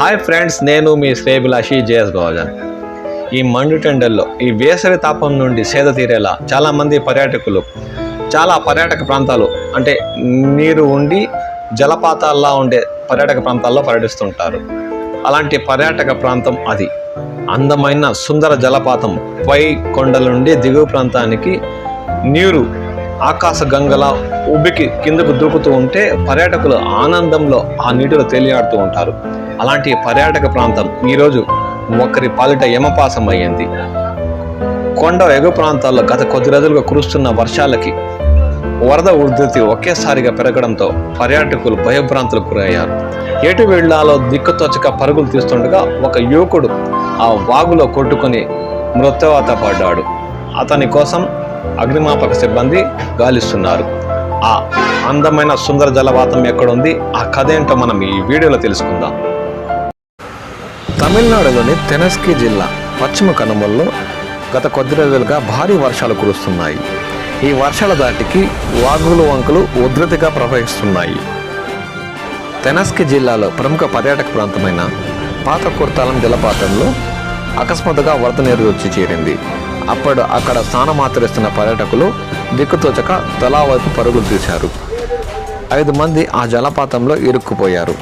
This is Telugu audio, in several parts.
హాయ్ ఫ్రెండ్స్ నేను మీ శ్రేభిలాషి జేఎస్ గోవర్ధన్. ఈ మండుటెండల్లో ఈ వేసవి తాపం నుండి సేద తీరేలా చాలామంది పర్యాటకులు చాలా పర్యాటక ప్రాంతాలు అంటే నీరు ఉండి జలపాతాల్లో ఉండే పర్యాటక ప్రాంతాల్లో పర్యటిస్తుంటారు. అలాంటి పర్యాటక ప్రాంతం అది. అందమైన సుందర జలపాతం పై కొండల నుండి దిగువ ప్రాంతానికి నీరు ఆకాశ గంగలా ఉబ్బికి కిందకు దూకుతూ ఉంటే పర్యాటకులు ఆనందంలో ఆ నీటిలో తేలియాడుతూ ఉంటారు. అలాంటి పర్యాటక ప్రాంతం ఈరోజు ఒకరి పాలిట యమపాసం అయ్యింది కొండ ఎగువ ప్రాంతాల్లో గత కొద్ది రోజులుగా కురుస్తున్న వర్షాలకి వరద ఉధృతి ఒకేసారిగా పెరగడంతో పర్యాటకులు భయభ్రాంతులకు గురయ్యారు. ఎటు వెళ్ళాలో దిక్కుతోచక పరుగులు తీస్తుండగా ఒక యువకుడు ఆ వాగులో కొట్టుకొని మృత్యువాత పడ్డాడు అతని కోసం అగ్నిమాపక సిబ్బంది గాలిస్తున్నారు. ఆ అందమైన సుందర జలపాతం ఎక్కడుంది? ఆ కథ ఏంటో మనం ఈ వీడియోలో తెలుసుకుందాం. తమిళనాడులోని తెనస్కి జిల్లా పశ్చిమ కనుమల్లో గత కొద్ది రోజులుగా భారీ వర్షాలు కురుస్తున్నాయి. ఈ వర్షాల దాటికి వాగులు వంకలు ఉధృతిగా ప్రవహిస్తున్నాయి. తెనస్కి జిల్లాలో ప్రముఖ పర్యాటక ప్రాంతమైన పాత కుర్తాలం జలపాతంలో అకస్మాత్తుగా వరద నీరు వచ్చి చేరింది. అప్పుడు అక్కడ స్నానమాచరిస్తున్న పర్యాటకులు దిక్కుతోచక తలా వైపు పరుగులు తీశారు. ఐదు మంది ఆ జలపాతంలో ఇరుక్కుపోయారు.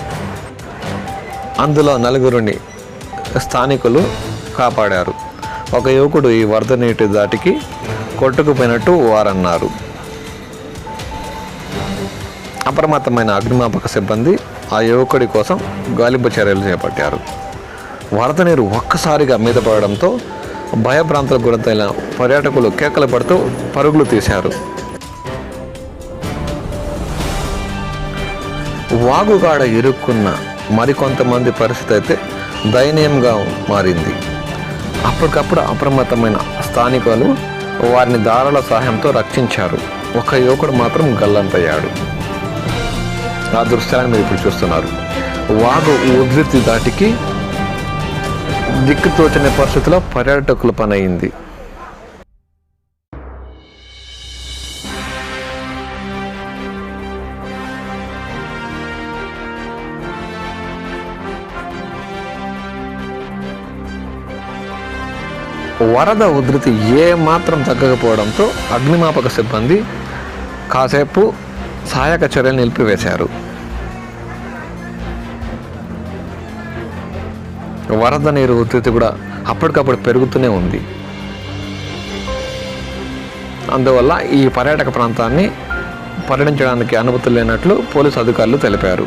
అందులో నలుగురిని స్థానికులు కాపాడారు. ఒక యువకుడు ఈ వరద నీటి దాటికి కొట్టుకుపోయినట్టు వారన్నారు. అప్రమత్తమైన అగ్నిమాపక సిబ్బంది ఆ యువకుడి కోసం గాలింపు చర్యలు చేపట్టారు. వరద నీరు ఒక్కసారిగా మీద పడడంతో భయభ్రాంతులకు గురైన పర్యాటకులు కేకలు పడుతూ పరుగులు తీశారు. వాగుగాడ ఇరుక్కున్న మరికొంతమంది పరిస్థితి అయితే దయనీయంగా మారింది. అప్పటికప్పుడు అప్రమత్తమైన స్థానికులు వారిని దారుల సహాయంతో రక్షించారు. ఒక యువకుడు మాత్రం గల్లంతయ్యాడు. ఆ దృశ్యాన్ని మీరు ఇప్పుడు చూస్తున్నారు. వాగు ఉధృతి దాటికి దిక్కు తోచనే పరిస్థితిలో పర్యాటకుల పని అయింది వరద ఉధృతి ఏమాత్రం తగ్గకపోవడంతో అగ్నిమాపక సిబ్బంది కాసేపు సహాయక చర్యలు నిలిపివేశారు. వరద నీరు ఉధృతి కూడా అప్పటికప్పుడు పెరుగుతూనే ఉంది. అందువల్ల ఈ పర్యాటక ప్రాంతాన్ని పర్యటించడానికి అనుమతులు లేనట్లు పోలీసు అధికారులు తెలిపారు.